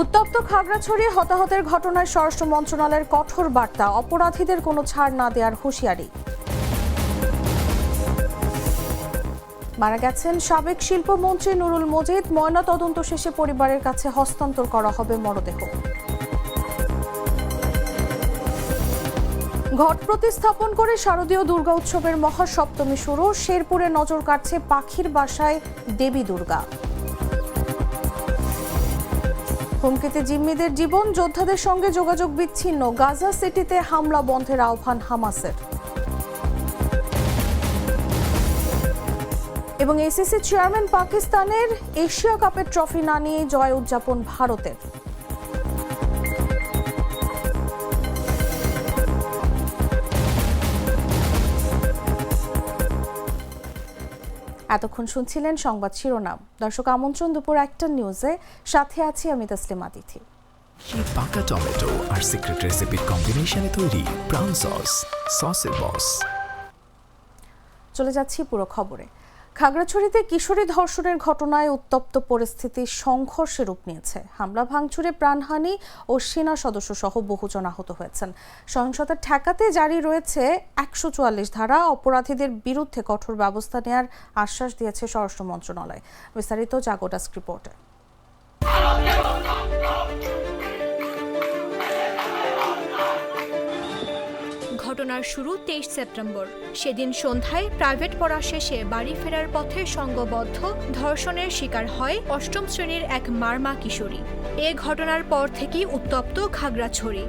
উত্তপ্ত খাগড়াছড়ি হতাহতের ঘটনায় স্বরাষ্ট্র মন্ত্রণালয়ের কঠোর বার্তা, অপরাধীদের কোনো ছাড় না দেওয়ার হুঁশিয়ারি। মারা গেছেন সাবেক শিল্পমন্ত্রী নুরুল মজিদ। ময়না তদন্ত শেষে পরিবারের কাছে হস্তান্তর করা হবে মরদেহ। ঘট প্রতিস্থাপন করে শারদীয় দুর্গা উৎসবের মহাসপ্তমী শুরু। শেরপুরে নজর কাটছে পাখির বাসায় দেবী দুর্গা। হুমকিতে জিম্মিদের জীবন, যোদ্ধাদের সঙ্গে যোগাযোগ বিচ্ছিন্ন। গাজা সিটিতে হামলা বন্ধের আহ্বান হামাসের। এবং এসিসি চেয়ারম্যান পাকিস্তানের এশিয়া কাপের ট্রফি না নিয়ে জয় উদযাপন ভারতের। এতক্ষণ শুনছিলেন সংবাদ শিরোনাম। দর্শক আমন্ত্রণ দুপুর একটা নিউজে। সাথে আছি আমি তসলিমা তিথি পাকা টমেটো আর সিক্রেট রেসিপির কম্বিনেশনে তৈরি ব্রাউন সস সসের বস চলে যাচ্ছি পুরো খবরে। খাগড়াছড়িতে কিশোরী ধর্ষণের ঘটনায় উত্তপ্ত পরিস্থিতি সংঘর্ষে রূপ নিয়েছে। হামলা ভাঙচুরে প্রাণহানি ও সেনা সদস্য সহ বহুজন আহত হয়েছেন। সহিংসতা ঠেকাতে জারি রয়েছে একশো চুয়াল্লিশ ধারা। অপরাধীদের বিরুদ্ধে কঠোর ব্যবস্থা নেওয়ার আশ্বাস দিয়েছে স্বরাষ্ট্র মন্ত্রণালয়। বিস্তারিত জাগোটাস রিপোর্টে। ঘটনার শুরু তেইশ সেপ্টেম্বর। সেদিন সন্ধ্যায় প্রাইভেট পড়া শেষে বাড়ি ফেরার পথে সঙ্গবদ্ধ ধর্ষণের শিকার হয় অষ্টম শ্রেণির এক মারমা কিশোরী। এ ঘটনার পর থেকেই উত্তপ্ত খাগড়াছড়ি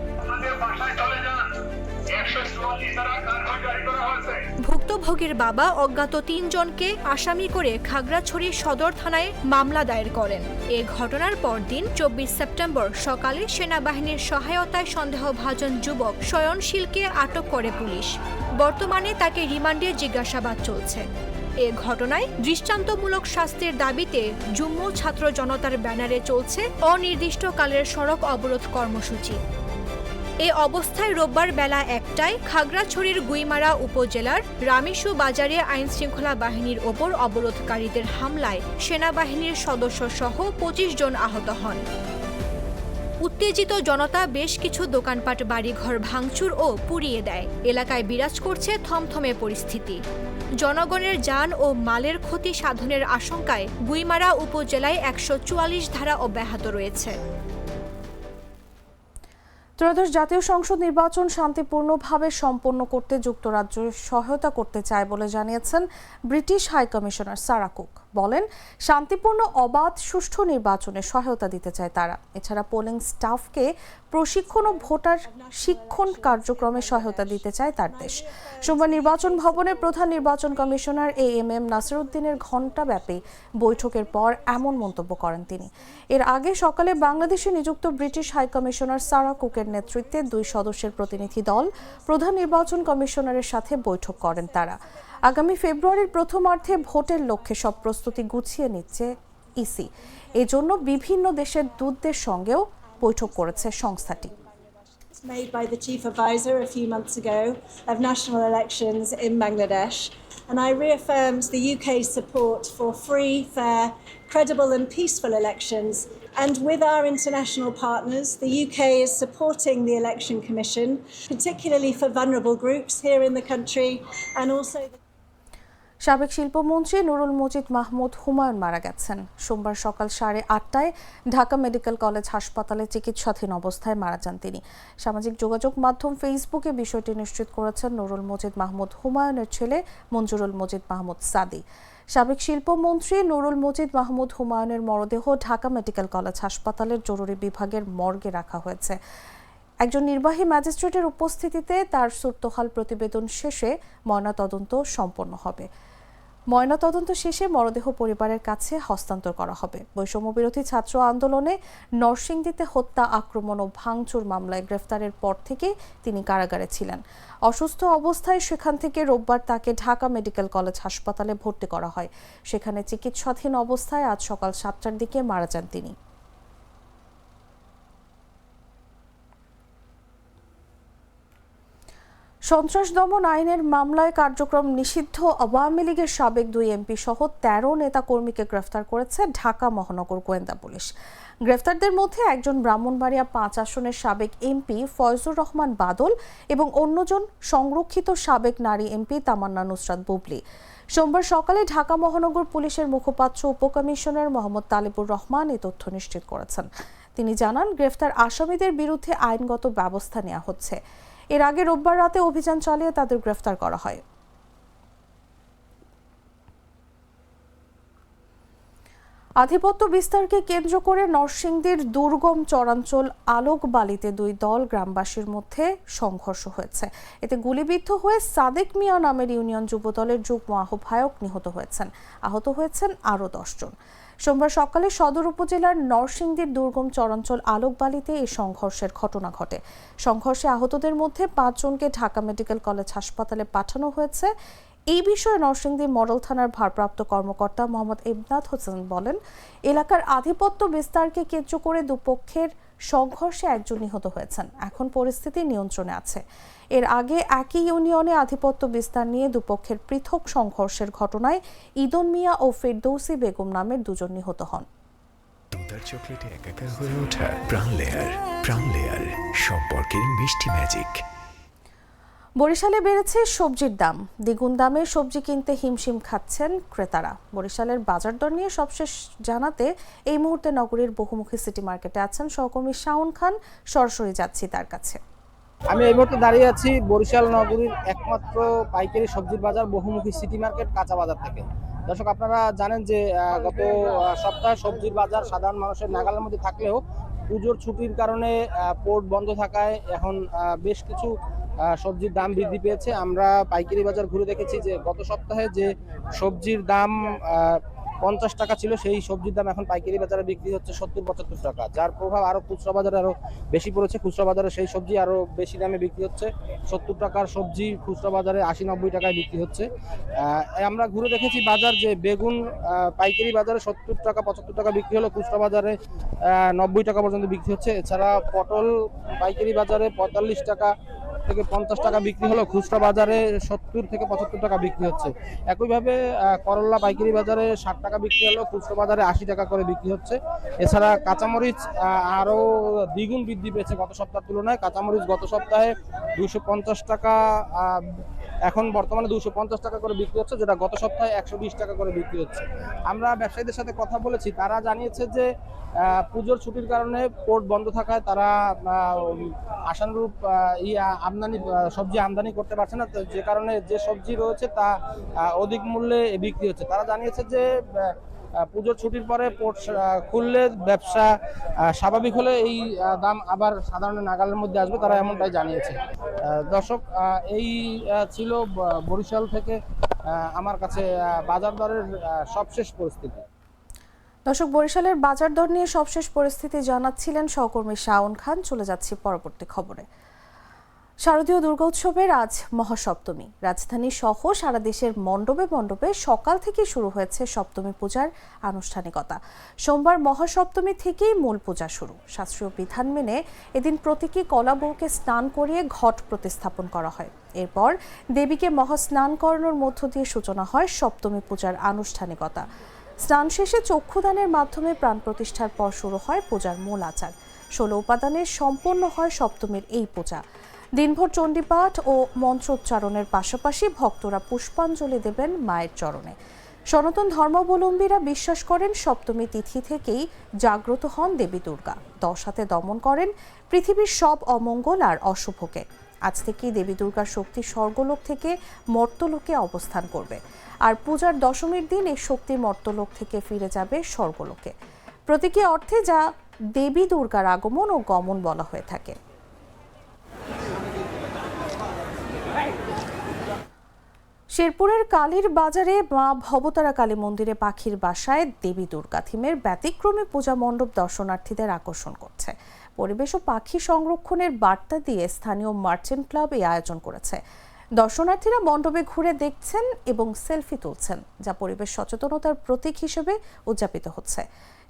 ভুক্তভোগীর বাবা অজ্ঞাত তিনজনকে আসামি করে খাগড়াছড়ি সদর থানায় মামলা দায়ের করেন। এ ঘটনার পরদিন চব্বিশ সেপ্টেম্বর সকালে সেনাবাহিনীর সহায়তায় সন্দেহভাজন যুবক শয়নশীলকে আটক করে পুলিশ। বর্তমানে তাকে রিমান্ডে জিজ্ঞাসাবাদ চলছে। এ ঘটনায় দৃষ্টান্তমূলক শাস্তির দাবিতে জুম্মু ছাত্র জনতার ব্যানারে চলছে অনির্দিষ্টকালের সড়ক অবরোধ কর্মসূচি। এ অবস্থায় রোববার বেলা একটায় খাগড়াছড়ির গুইমারা উপজেলার রামেশু বাজারে আইন শৃঙ্খলা বাহিনীর ওপর অবরোধকারীদের হামলায় সেনাবাহিনীর সদস্য সহ পঁচিশ জন আহত হন। উত্তেজিত জনতা বেশ কিছু দোকানপাট, বাড়িঘর ভাঙচুর ও পুড়িয়ে দেয়। এলাকায় বিরাজ করছে থমথমে পরিস্থিতি। জনগণের যান ও মালের ক্ষতি সাধনের আশঙ্কায় গুইমারা উপজেলায় একশো চুয়াল্লিশ ধারা অব্যাহত রয়েছে। ত্রয়োদশ জাতীয় সংসদ নির্বাচন শান্তিপূর্ণভাবে সম্পন্ন করতে যুক্তরাজ্য সহায়তা করতে চায় বলে জানিয়েছেন ব্রিটিশ হাইকমিশনার সারা কুক। বলেন, শান্তিপূর্ণ, অবাধ, সুষ্ঠু নির্বাচনে সহায়তা দিতে চায় তারা। এছাড়া পোলিং স্টাফকে প্রশিক্ষণ ও ভোটার শিক্ষণ কার্যক্রমে সহায়তা দিতে চায় তার দেশ। সোমবার নির্বাচন ভবনে প্রধান নির্বাচন কমিশনার এ এম এম নাসিরুদ্দিনের ঘণ্টাব্যাপী বৈঠকের পর এমন মন্তব্য করেন তিনি। এর আগে সকালে বাংলাদেশে নিযুক্ত ব্রিটিশ হাইকমিশনার সারা কুকের নেতৃত্বে দুই সদস্যের প্রতিনিধি দল প্রধান নির্বাচন কমিশনারের সাথে বৈঠক করেন তারা। আগামী ফেব্রুয়ারির প্রথমার্ধে ভোটের লক্ষ্যে সব প্রস্তুতি গুছিয়ে নিচ্ছে ইসি এজন্য বিভিন্ন দেশের দূতদের সঙ্গেও বৈঠক করেছে সংস্থাটি made by the chief advisor a few months ago of national elections in Bangladesh, and I reaffirmed the UK's support for free, fair, credible, and peaceful elections. And with our international partners, the UK is supporting the Election Commission, particularly for vulnerable groups here in the country, and also the সাবেক শিল্পমন্ত্রী নুরুল মজিদ মাহমুদ হুমায়ুন মারা গেছেন। সোমবার সকাল সাড়ে আটটায় Dhaka medical college হাসপাতালে চিকিৎসাধীন অবস্থায় মারা যান তিনি। সামাজিক যোগাযোগ মাধ্যম ফেসবুকে বিষয়টি নিশ্চিত করেছেন নুরুল মজিদ মাহমুদ হুমায়ুনের ছেলে মঞ্জুরুল মজিদ মাহমুদ সাদি। সাবেক শিল্পমন্ত্রী নুরুল মজিদ মাহমুদ হুমায়ুনের মরদেহ ঢাকা মেডিকেল কলেজ হাসপাতালের জরুরি বিভাগের মর্গে রাখা হয়েছে। একজন নির্বাহী ম্যাজিস্ট্রেটের উপস্থিতিতে তার সুরতহাল প্রতিবেদন শেষে ময়নাতদন্ত সম্পন্ন হবে। ময়নাতদন্ত শেষে মরদেহ পরিবারের কাছে হস্তান্তর করা হবে। বৈষম্যবিরোধী ছাত্র আন্দোলনে নরসিংদীতে হত্যা, আক্রমণ ও ভাঙচুর মামলায় গ্রেফতারের পর থেকে তিনি কারাগারে ছিলেন। অসুস্থ অবস্থায় সেখান থেকে রোববার তাকে ঢাকা মেডিকেল কলেজ হাসপাতালে ভর্তি করা হয়। সেখানে চিকিৎসাধীন অবস্থায় আজ সকাল সাতটার দিকে মারা যান তিনি। সন্ত্রাস দমন আইনের মামলায় কার্যক্রম নিষিদ্ধ। আওয়ামী লীগের সাবেক দুই এমপি সহ তেরো নেতাকর্মীকে গ্রেফতার করেছে ঢাকা মহানগর গোয়েন্দা পুলিশ। গ্রেফতারদের মধ্যে একজন ব্রাহ্মণবাড়িয়া পাঁচ আসনের সাবেক এমপি ফয়জুর রহমান বাদল এবং অন্যজন সংরক্ষিত সাবেক নারী এমপি তামান্না নুসরাত বুবলি। সোমবার সকালে ঢাকা মহানগর পুলিশের মুখপাত্র উপকমিশনার মোহাম্মদ তালিবুর রহমান এ তথ্য নিশ্চিত করেছেন। তিনি জানান, গ্রেফতার আসামিদের বিরুদ্ধে আইনগত ব্যবস্থা নেওয়া হচ্ছে। এর আগে রোববার রাতে অভিযান চালিয়ে তাদের গ্রেফতার করা হয়। আধিপত্য বিস্তারকে কেন্দ্র করে নরসিংদীর দুর্গম চরাঞ্চল আলোকবালিতে দুই দল গ্রামবাসীর মধ্যে সংঘর্ষ হয়েছে। এতে গুলিবিদ্ধ হয়ে সাদেক মিয়া নামের ইউনিয়ন যুবদলের যুগ্ম আহ্বায়ক নিহত হয়েছেন। আহত হয়েছেন আরও দশজন সোমবার সকালে সদর উপজেলার নরসিংদীর দুর্গম চরাঞ্চল আলোকবালিতে এই সংঘর্ষের ঘটনা ঘটে। সংঘর্ষে আহতদের মধ্যে পাঁচজনকে ঢাকা মেডিকেল কলেজ হাসপাতালে পাঠানো হয়েছে। এই বিষয়ে নরসিংদী মডেল থানার ভারপ্রাপ্ত কর্মকর্তা মোহাম্মদ ইবনাথ হোসেন বলেন, এলাকার আধিপত্য বিস্তারকে কেন্দ্র করে দুপক্ষের সংঘর্ষে একজন নিহত হয়েছেন। এখন পরিস্থিতি নিয়ন্ত্রণে আছে। এর আগে একই ইউনিয়নে আধিপত্য বিস্তার নিয়ে দুপক্ষের পৃথক সংঘর্ষের ঘটনায় ইদন মিয়া ও ফেরদৌসি বেগম নামের দুজন নিহত হন। চকলেটে একাকার হয়ে ওঠা প্রাণ লেয়ার প্রাণ লেয়ার, সম্পর্কের মিষ্টি ম্যাজিক বরিশালে বেড়েছে সবজির দাম। দ্বিগুণ দামে সবজি কিনতে হিমশিম খাচ্ছেন ক্রেতারা। বরিশালের বাজার দর নিয়ে সবশেষ জানাতে এই মুহূর্তে নগরীর বহুমুখী সিটি মার্কেটে আছেন সহকর্মী শাওন খান। সরাসরি যাচ্ছি তার কাছে। আমি এই মুহূর্তে দাঁড়িয়ে আছি বরিশাল নগরীর একমাত্র পাইকারি সবজির বাজার বহুমুখী সিটি মার্কেট কাঁচা বাজার থেকে। দর্শক, আপনারা জানেন যে গত সপ্তাহে সবজির বাজার সাধারণ মানুষের নাগালের মধ্যে থাকলেও পুজোর ছুটির কারণে পোর্ট বন্ধ থাকায় এখন বেশ কিছু সবজির দাম বৃদ্ধি পেয়েছে। আমরা পাইকারি বাজার ঘুরে দেখেছি যে গত সপ্তাহে যে সবজির দাম পঞ্চাশ টাকা ছিল, সেই সবজির দাম এখন পাইকারি বাজারে বিক্রি হচ্ছে সত্তর, পঁচাত্তর টাকা। যার প্রভাব আরও খুচরা বাজারে আরও বেশি পড়েছে। খুচরা বাজারে সেই সবজি আরও বেশি দামে বিক্রি হচ্ছে। সত্তর টাকার সবজি খুচরা বাজারে আশি, নব্বই টাকায় বিক্রি হচ্ছে। আমরা ঘুরে দেখেছি বাজার যে বেগুন পাইকারি বাজারে সত্তর টাকা, পঁচাত্তর টাকা বিক্রি হলো। খুচরা বাজারে নব্বই টাকা পর্যন্ত বিক্রি হচ্ছে। এছাড়া পটল পাইকারি বাজারে পঁয়তাল্লিশ টাকা থেকে পঞ্চাশ টাকা বিক্রি হলো, খুচরা বাজারে সত্তর থেকে পঁচাত্তর টাকা বিক্রি হচ্ছে। একইভাবে করল্লা পাইকারি বাজারে ষাট টাকা বিক্রি হলো, খুচরা বাজারে আশি টাকা করে বিক্রি হচ্ছে। এছাড়া কাঁচামরিচ আরও দ্বিগুণ বৃদ্ধি পেয়েছে গত সপ্তাহের তুলনায়। কাঁচামরিচ গত সপ্তাহে দুশো টাকা এখন বর্তমানে দুশো পঞ্চাশ টাকা করে বিক্রি হচ্ছে, যেটা গত সপ্তাহে একশো বিশ টাকা করে বিক্রি হচ্ছে। আমরা ব্যবসায়ীদের সাথে কথা বলেছি, তারা জানিয়েছে যে পুজোর ছুটির কারণে পোর্ট বন্ধ থাকায় তারা আশানুরূপ ইয়া আমদানি সবজি আমদানি করতে পারছে না যে কারণে যে সবজি রয়েছে তা অধিক মূল্যে বিক্রি হচ্ছে। তারা জানিয়েছে যে পুজোর ছুটির পরে পোর্ট খুললে ব্যবসা স্বাভাবিক হলে এই দাম আবার সাধারণ নাগালের মধ্যে আসবে, তারা এমনটাই জানিয়েছে। দর্শক এই ছিল বরিশাল থেকে আমার কাছে বাজার দরের সবশেষ পরিস্থিতি। দর্শক, বরিশালের বাজার দর নিয়ে সবশেষ পরিস্থিতি জানাচ্ছিলেন সহকর্মী শাওন খান। চলে যাচ্ছি পরবর্তী খবরে। শারদীয় দুর্গোৎসবের আজ মহাসপ্তমী। রাজধানী সহ সারা দেশের মণ্ডপে মণ্ডপে সকাল থেকে শুরু হয়েছে সপ্তমী পূজার আনুষ্ঠানিকতা। সোমবার মহাসপ্তমী থেকেই মূল পূজা শুরু। শাস্ত্রীয় বিধান মেনে এদিন প্রতীকী কলা বউকে স্নান করিয়ে ঘট প্রতিস্থাপন করা হয়। এরপর দেবীকে মহাস্নান করানোর মধ্য দিয়ে সূচনা হয় সপ্তমী পূজার আনুষ্ঠানিকতা। স্নান শেষে চক্ষুদানের মাধ্যমে প্রাণ প্রতিষ্ঠার পর শুরু হয় পূজার মূল আচার। ষোলো উপাদানে সম্পন্ন হয় সপ্তমীর এই পূজা। দিনভর চণ্ডীপাঠ ও মন্ত্র উচ্চারণের পাশাপাশি ভক্তরা পুষ্পাঞ্জলি দেবেন মায়ের চরণে। সনাতন ধর্মাবলম্বীরা বিশ্বাস করেন, সপ্তমী তিথি থেকেই জাগ্রত হন দেবী দুর্গা। দশ হাতে দমন করেন পৃথিবীর সব অমঙ্গল আর অশুভকে। আজ থেকেই দেবী দুর্গার শক্তি স্বর্গলোক থেকে মর্তলোকে অবস্থান করবে। আর পূজার দশমীর দিন এই শক্তি মর্তলোক থেকে ফিরে যাবে স্বর্গলোকে। প্রতীকী অর্থে যা দেবী দুর্গার আগমন ও গমন বলা হয়ে থাকে। শেরপুরের কালীর বাজারে মা ভবতারা কালী মন্দিরে পাখির বাসায় দেবী দুর্গা থিমের ব্যতিক্রমী পূজা মণ্ডপ দর্শনার্থীদের আকর্ষণ করছে। পরিবেশ ও পাখি সংরক্ষণের বার্তা দিয়ে স্থানীয় মার্চেন্ট ক্লাব এই আয়োজন করেছে। দর্শনার্থীরা মণ্ডপে ঘুরে দেখছেন এবং সেলফি তুলছেন, যা পরিবেশ সচেতনতার প্রতীক হিসেবে উদযাপিত হচ্ছে।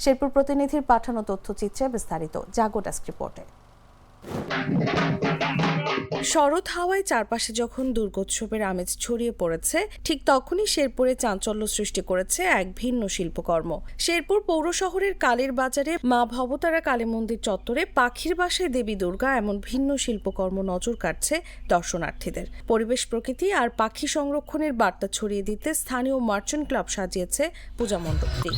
শেরপুর প্রতিনিধির পাঠানো তথ্যচিত্রে বিস্তারিত, জাগো ডেস্ক রিপোর্টে। শরৎ হাওয়ায় চারপাশে যখন দুর্গোৎসবের আমেজ ছড়িয়ে পড়েছে, ঠিক তখনই শেরপুরে চাঞ্চল্য সৃষ্টি করেছে এক ভিন্ন শিল্পকর্ম। শেরপুর পৌর শহরের কালীর বাজারে মা ভবতারা কালী মন্দির চত্বরে পাখির বাসায় দেবী দুর্গা এমন ভিন্ন শিল্পকর্ম নজর কাটছে দর্শনার্থীদের। পরিবেশ প্রকৃতি আর পাখি সংরক্ষণের বার্তা ছড়িয়ে দিতে স্থানীয় মার্চেন্ট ক্লাব সাজিয়েছে পূজা মণ্ডপটি।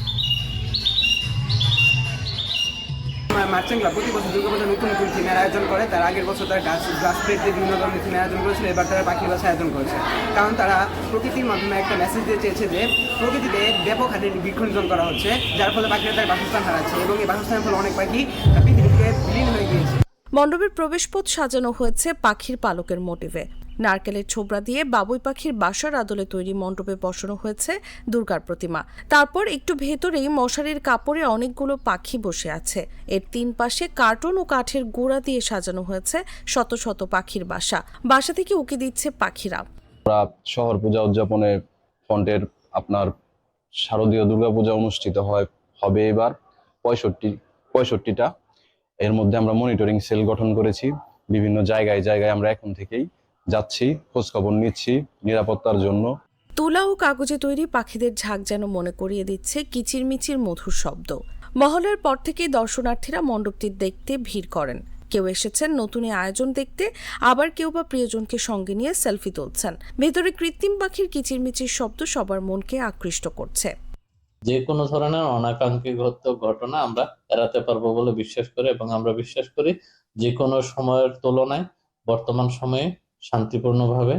মার্চেন্ট ক্লাব প্রতি বছর দুর্গা পূজা নতুন নতুন থিমের আয়োজন করে। তার আগের বছর তারা গাছ গাছ প্লেট বিভিন্ন ধরনের থিমের আয়োজন করেছিল, এবার তারা পাখির বাসা আয়োজন করেছে। কারণ তারা প্রকৃতির মাধ্যমে একটা মেসেজ দিয়ে চেয়েছে যে, প্রকৃতিতে ব্যাপক হারে বৃক্ষনিধন করা হচ্ছে, যার ফলে পাখিরা তার বাসস্থান হারাচ্ছে এবং এই বাসস্থানের ফলে অনেক পাখি পৃথিবী থেকে বিলীন হয়ে গিয়েছে। মণ্ডপের প্রবেশপথ সাজানো হয়েছে পাখির পালকের মোটিভে নারকেলের ছোবড়া দিয়ে বাবুই পাখির বাসার আদলে তৈরি মণ্ডপে বসানো হয়েছে দুর্গার প্রতিমা। তারপর একটু ভেতরেই মশারির কাপড়ে অনেকগুলো পাখি বসে আছে। এর তিন পাশে কার্টুন ও কাঠের গোড়া দিয়ে সাজানো হয়েছে শত শত পাখির বাসা। বাসা থেকে উকি দিচ্ছে পাখিরা। শহর পূজা উদযাপনে ফন্টের আপনার শারদীয় দুর্গাপূজা অনুষ্ঠিত হয়, হবে এবার পঁয়ষট্টি, পঁয়ষট্টিটা। এর মধ্যে আমরা মনিটরিং সেল গঠন করেছি। বিভিন্ন জায়গায় জায়গায় আমরা এখন থেকেই যাচ্ছি খোঁজখবর নিচ্ছি নিরাপত্তার জন্য। তুলা ও কাগজে তৈরি পাখিদের ঝাঁক যেন মনে করিয়ে দিচ্ছে কিচিরমিচির মধুর শব্দ। মহলের পর থেকেই দর্শনার্থীরা মণ্ডপটি দেখতে ভিড় করেন। কেউ এসেছেন নতুন এই আয়োজন দেখতে আবার কেউ বা প্রিয়জনকে সঙ্গে নিয়ে সেলফি তুলছেন। ভেতরে কৃত্রিম পাখির কিচিরমিচির শব্দ সবার মনকে আকৃষ্ট করছে। যে কোনো ধরনের অনাকাঙ্ক্ষিত ঘটনা আমরা এড়াতে পারব বলে বিশ্বাস করি এবং আমরা বিশ্বাস করি যে কোনো সময়ের তুলনায় বর্তমান সময়ে শান্তিপূর্ণভাবে,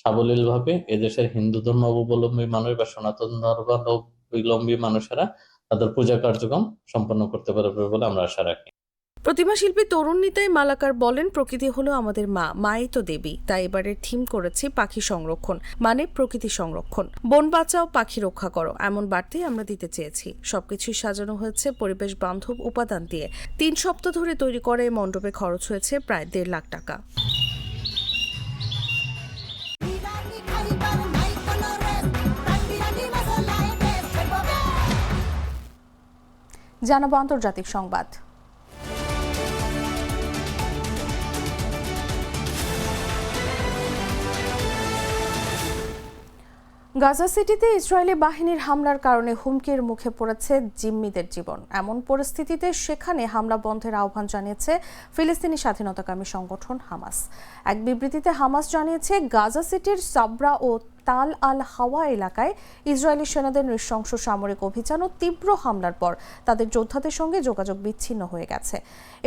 সাবলীলভাবে এদেশের হিন্দু ধর্মাবলম্বী মানুষ বা সনাতন ধর্মাবলম্বী মানুষেরা তাদের পূজা কার্যক্রম সম্পন্ন করতে পারবে বলে আমরা আশা রাখি। প্রতিমা শিল্পী তরুণ নিতাই মালাকার বলেন, প্রকৃতি হলো আমাদের মা, মাই তো দেবী। তাই এবারের থিম করেছি পাখি সংরক্ষণ মানে প্রকৃতি সংরক্ষণ। বন বাঁচাও, পাখি রক্ষা করো, এমন বার্তাই আমরা দিতে চেয়েছি। সবকিছুই সাজানো হয়েছে পরিবেশ বান্ধব উপাদান দিয়ে। তিন সপ্তাহ ধরে তৈরি করে এই মণ্ডপে খরচ হয়েছে প্রায় দেড় লাখ টাকা। জানাব আন্তর্জাতিক সংবাদ। গাজা সিটিতে ইসরায়েলি বাহিনীর হামলার কারণে হুমকির মুখে পড়েছে জিম্মিদের জীবন। এমন পরিস্থিতিতে সেখানে হামলা বন্ধের আহ্বান জানিয়েছে ফিলিস্তিনি স্বাধীনতাকামী সংগঠন হামাস। এক বিবৃতিতে হামাস জানিয়েছে, গাজা সিটির সাবরা ও তাল আল হাওয়া এলাকায় ইসরায়েলি সেনাদের নৃশংস সামরিক অভিযান ও তীব্র হামলার পর তাদের যোদ্ধাদের সঙ্গে যোগাযোগ বিচ্ছিন্ন হয়ে গেছে।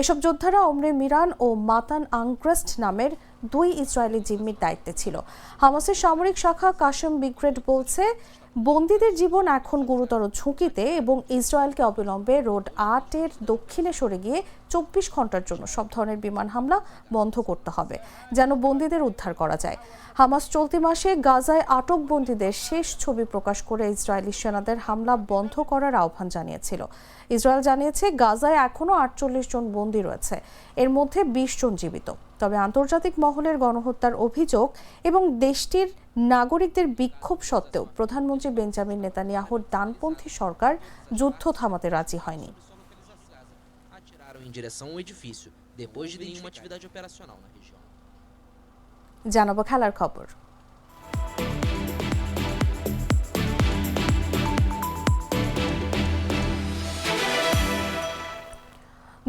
এসব যোদ্ধারা অমরে মিরান ও মাতান আংক্রেস্ট নামের দুই ইসরায়েলি জিম্মির দায়িত্বে ছিল। হামাসের সামরিক শাখা কাশেম বিগ্রেড বলছে, বন্দীদের জীবন এখন গুরুতর ঝুঁকিতে এবং ইসরায়েলকে অবিলম্বে রোড আটের দক্ষিণে সরে গিয়ে চব্বিশ ঘণ্টার জন্য সব ধরনের বিমান হামলা বন্ধ করতে হবে, যেন বন্দীদের উদ্ধার করা যায়। হামাস চলতি মাসে গাজায় আটক বন্দীদের শেষ ছবি প্রকাশ করে ইসরায়েলি সেনাদের হামলা বন্ধ করার আহ্বান জানিয়েছিল। ইসরায়েল জানিয়েছে, গাজায় এখনও আটচল্লিশ জন বন্দী রয়েছে। এর মধ্যে বিশ জন জীবিত। তবে আন্তর্জাতিক মহলের গণহত্যার অভিযোগ এবং দেশটির নাগরিকদের বিক্ষোভ সত্ত্বেও প্রধানমন্ত্রী বেঞ্জামিন নেতানিয়াহুর ডানপন্থী সরকার যুদ্ধ থামাতে রাজি হয়নি। Em direção ao edifício, depois de nenhuma atividade operacional na região. জানাব খেলার খবর।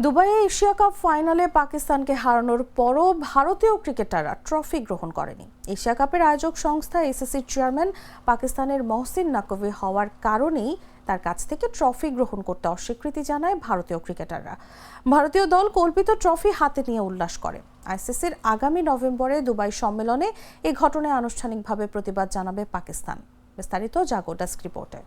দুবাইয়ে এশিয়া কাপ ফাইনালে পাকিস্তানকে হারানোর পরও ভারতীয় ক্রিকেটাররা ট্রফি গ্রহণ করেনি। এশিয়া কাপের আয়োজক সংস্থা এসএসসির চেয়ারম্যান পাকিস্তানের মহসিন নাকভি হওয়ার কারণেই তার কাছ থেকে ট্রফি গ্রহণ করতে অস্বীকৃতি জানায় ভারতীয় ক্রিকেটাররা। ভারতীয় দল কল্পিত ট্রফি হাতে নিয়ে উল্লাস করে। আইসিসির আগামী নভেম্বরে দুবাই সম্মেলনে এ ঘটনায় আনুষ্ঠানিকভাবে প্রতিবাদ জানাবে পাকিস্তান। বিস্তারিত জাগো ডেস্ক রিপোর্টে।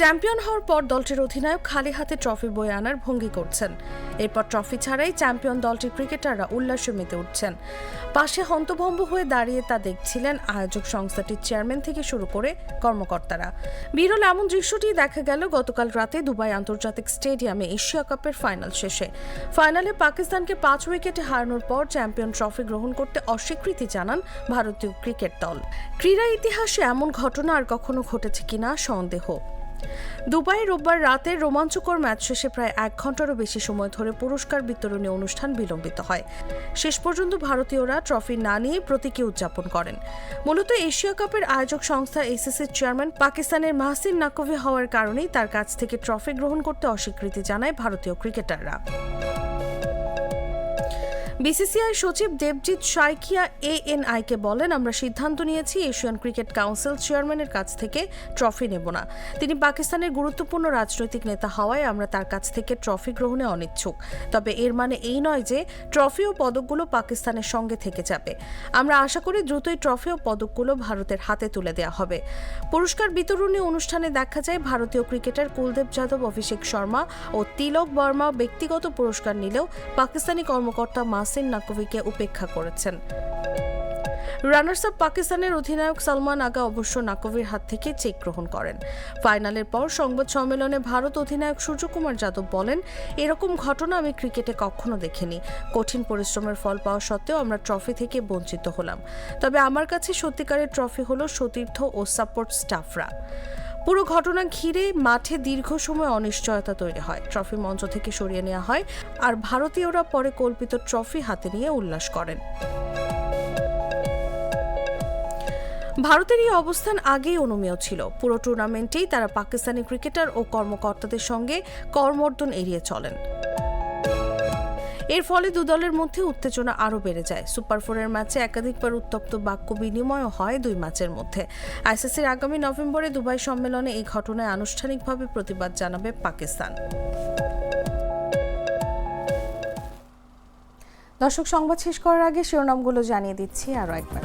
চ্যাম্পিয়ন হওয়ার পর দলটির অধিনায়ক খালি হাতে ট্রফি বয়ে আনার ভঙ্গি করছেন। এরপর ট্রফি ছাড়াই চ্যাম্পিয়ন দলটির ক্রিকেটাররা উল্লাসে মেতে উঠছেন। পাশে হন্তভম্ব হয়ে দাঁড়িয়ে তা দেখছিলেন আয়োজক সংস্থাটির চেয়ারম্যান থেকে শুরু করে কর্মকর্তারা। বিরল এমন দৃশ্যটি দেখা গেল গতকাল রাতে দুবাই আন্তর্জাতিক স্টেডিয়ামে এশিয়া কাপের ফাইনাল শেষে। ফাইনালে পাকিস্তানকে পাঁচ উইকেটে হারানোর পর চ্যাম্পিয়ন ট্রফি গ্রহণ করতে অস্বীকৃতি জানান ভারতীয় ক্রিকেট দল। ক্রীড়া ইতিহাসে এমন ঘটনা আর কখনো ঘটেছে কিনা সন্দেহ। দুবাই রোববার রাতে রোমাঞ্চকর ম্যাচ শেষে প্রায় এক ঘন্টারও বেশি সময় ধরে পুরস্কার বিতরণী অনুষ্ঠান বিলম্বিত হয়। শেষ পর্যন্ত ভারতীয়রা ট্রফি না নিয়ে প্রতীকে উদযাপন করেন। মূলত এশিয়া কাপের আয়োজক সংস্থা এসিসির চেয়ারম্যান পাকিস্তানের মাহসিন নাকভি হওয়ার কারণেই তার কাছ থেকে ট্রফি গ্রহণ করতে অস্বীকৃতি জানায় ভারতীয় ক্রিকেটাররা। বিসিসিআই সচিব দেবজিৎ সাইকিয়া এএনআইকে বলেন, আমরা সিদ্ধান্ত নিয়েছি এশিয়ান ক্রিকেট কাউন্সিল চেয়ারম্যানের কাছ থেকে ট্রফি নেব না। তিনি পাকিস্তানের গুরুত্বপূর্ণ রাজনৈতিক নেতা হওয়ায় আমরা তার কাছ থেকে ট্রফি গ্রহণে অনিচ্ছুক। তবে এর মানে এই নয় যে ট্রফি ও পদকগুলো পাকিস্তানের সঙ্গে থেকে যাবে। আমরা আশা করি দ্রুতই ট্রফি ও পদকগুলো ভারতের হাতে তুলে দেওয়া হবে। পুরস্কার বিতরণী অনুষ্ঠানে দেখা যায় ভারতীয় ক্রিকেটার কুলদেব যাদব, অভিষেক শর্মা ও তিলক বর্মা ব্যক্তিগত পুরস্কার নিলেও পাকিস্তানি কর্মকর্তা মাসিন নাকভিকে উপেক্ষা করেছেন। রানার্স আপ পাকিস্তানের অধিনায়ক সালমান আগা অবশ্য নাকভির হাত থেকে চেক গ্রহণ করেন। ফাইনালের পর সংবাদ সম্মেলনে ভারত অধিনায়ক সূর্যকুমার যাদব বলেন, এরকম ঘটনা আমি ক্রিকেটে কখনো দেখিনি। কঠিন পরিশ্রমের ফল পাওয়া সত্ত্বেও আমরা ট্রফি থেকে বঞ্চিত হলাম। তবে আমার কাছে সত্যিকারের ট্রফি হলো সতীর্থ ও সাপোর্ট স্টাফরা। পুরো ঘটনা ঘিরে মাঠে দীর্ঘ সময় অনিশ্চয়তা তৈরি হয়। ট্রফি মঞ্চ থেকে সরিয়ে নেওয়া হয় আর ভারতীয়রা পরে কল্পিত ট্রফি হাতে নিয়ে উল্লাস করেন। ভারতের এই অবস্থান আগেই অনুমেয় ছিল। পুরো টুর্নামেন্টেই তারা পাকিস্তানি ক্রিকেটার ও কর্মকর্তাদের সঙ্গে করমর্দন এড়িয়ে চলেন। এর ফলে দুদলের মধ্যে উত্তেজনা আরও বেড়ে যায়। সুপার ফোরের ম্যাচে একাধিকবার উত্তপ্ত বাক্য বিনিময় হয় দুই ম্যাচের মধ্যে। আইসিসির আগামী নভেম্বরে দুবাই সম্মেলনে এই ঘটনায় আনুষ্ঠানিকভাবে প্রতিবাদ জানাবে পাকিস্তান। দর্শক, সংবাদ শেষ করার আগে শিরোনামগুলো জানিয়ে দিচ্ছি আরও একবার।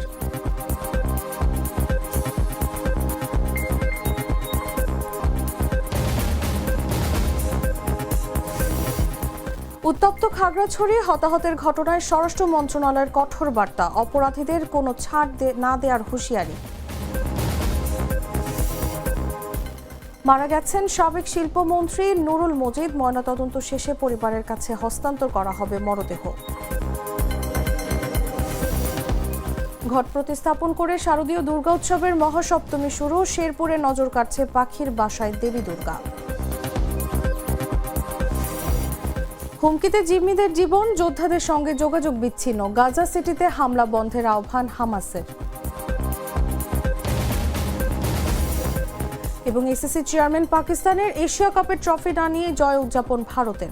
উত্তপ্ত খাগড়াছড়ি হতাহতের ঘটনায় স্বরাষ্ট্র মন্ত্রণালয়ের কঠোর বার্তা। অপরাধীদের কোনো ছাড় না দেওয়ার হুঁশিয়ারি। মারা গেছেন সাবেক শিল্পমন্ত্রী নুরুল মজিদ ময়নাতদন্ত শেষে পরিবারের কাছে হস্তান্তর করা হবে মরদেহ। ঘট প্রতিস্থাপন করে শারদীয় দুর্গা উৎসবের মহাসপ্তমী শুরু। শেরপুরে নজর কাটছে পাখির বাসায় দেবী দুর্গা। হুমকিতে জিম্মিদের জীবন, যোদ্ধাদের সঙ্গে যোগাযোগ বিচ্ছিন্ন। গাজা সিটিতে হামলা বন্ধের আহ্বান হামাসের। এবং এসএসসি চেয়ারম্যান পাকিস্তানের এশিয়া কাপের ট্রফি না নিয়ে জয় উদযাপন ভারতের।